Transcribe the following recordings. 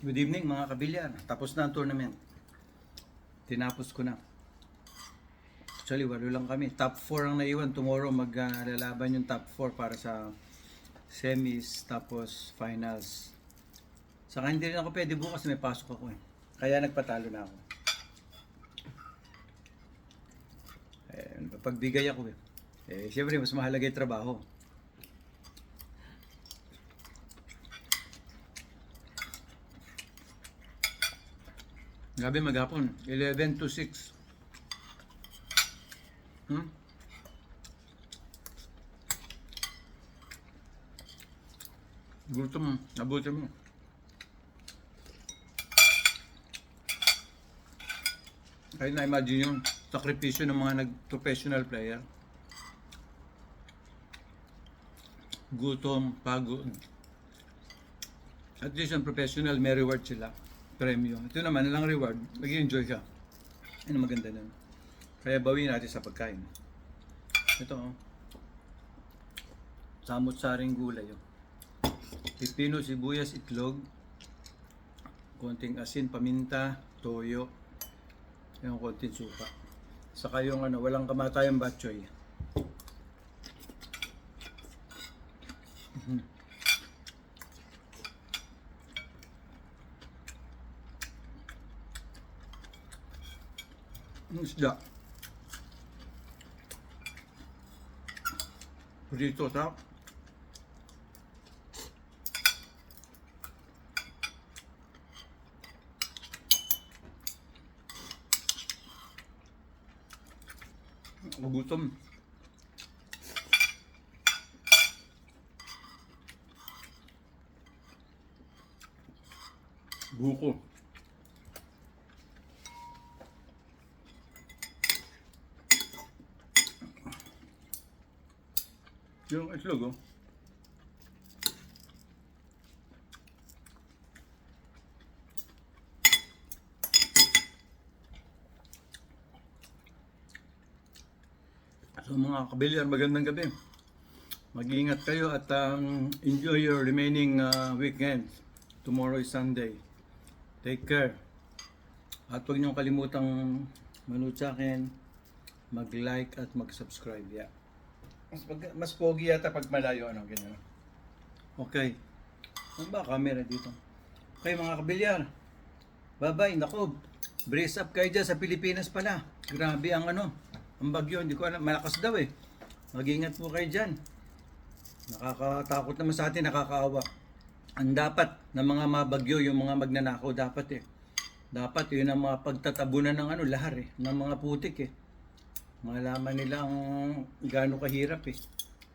Good evening mga kabilyan. Tapos na ang tournament. Tinapos ko na. Actually, walo lang kami. Top 4 ang naiwan. Tomorrow maglalaban yung top 4 para sa semis tapos finals. Saka hindi rin ako pwede bukas may pasok ako eh. Kaya nagpatalo na ako. Eh, pagbigay ako eh. Eh, syempre mas mahalaga yung trabaho. Gabi maghapon, 11 to 6. Hmm? Gutom, nabuti mo. Kaya na-imagine yung sakripisyo ng mga nag-professional player. Gutom, pagod. At least yung professional, may reward sila. Premyo. Ito naman, lang reward. Mag-enjoy ka. Ano maganda nun. Kaya bawin natin sa pagkain. Ito, oh. Samot-saring gulay, oh. Pipino, sibuyas, itlog. Konting asin, paminta, toyo. Yung konting suka. Saka yung ano, walang kamatayang batchoy. Mhm. Yung isda. Prito sa Magutom. Buko. Yung itlog, oh. So mga kabilyan, magandang gabi. Mag-iingat kayo at um, enjoy your remaining uh, weekend. Tomorrow is Sunday. Take care. At huwag niyong kalimutang manood sa mag-like at mag-subscribe. Yeah. Mas, pag- mas pogi yata pag malayo, ano, ganyan. Okay. Ano ba camera dito? Okay mga kabilyar. Bye-bye. Nako, brace up kayo dyan sa Pilipinas pala. Grabe ang ano, ang bagyo. Hindi ko alam, malakas daw eh. Mag-ingat po kayo dyan. Nakakatakot naman sa atin, nakakaawa. Ang dapat ng mga mabagyo, yung mga magnanakaw dapat eh. Dapat yun ang mga pagtatabunan ng ano, lahar eh, ng mga putik eh. Malaman nila ang gaano kahirap eh.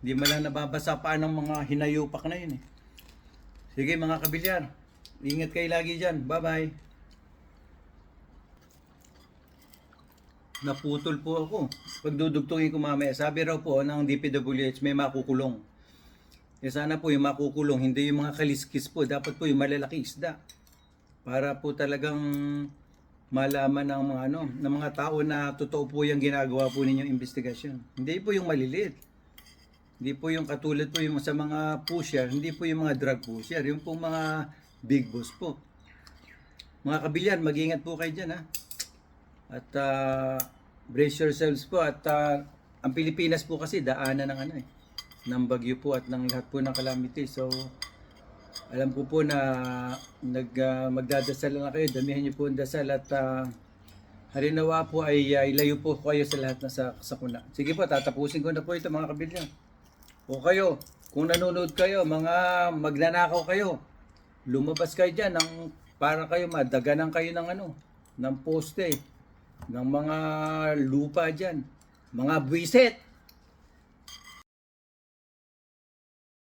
Hindi man lang nababasa pa ng mga hinayupak na yun eh. Sige mga kabilyar, ingat kayo lagi dyan. Bye-bye. Naputol po ako. Pagdudugtungin ko mamaya, sabi raw po ng DPWH may makukulong. Eh sana po yung makukulong, hindi yung mga kaliskis po. Dapat po yung malalaki isda. Para po talagang malaman ng mga ano, ng mga tao na totoo po yung ginagawa po ninyong investigasyon. Hindi po yung maliliit. Hindi po yung katulad po yung sa mga pusher, hindi po yung mga drug pusher, yung po mga big boss po. Mga kabilyan, mag-ingat po kayo dyan ha. At ah, brace yourselves po at ah, ang Pilipinas po kasi daanan ng ano eh, ng bagyo po at ng lahat po ng calamity. So alam ko po na nag ah, magdadasal na kayo, damihan niyo po ang dasal at ah, harinawa po ay ah, ilayo po kayo sa lahat na sa sakuna. Sige po, tatapusin ko na po ito mga kabilyan. O kayo, kung nanonood kayo, mga magnanakaw kayo, lumabas kayo dyan ng, para kayo madaganan kayo ng ano, ng poste, ng mga lupa dyan, mga buwiset.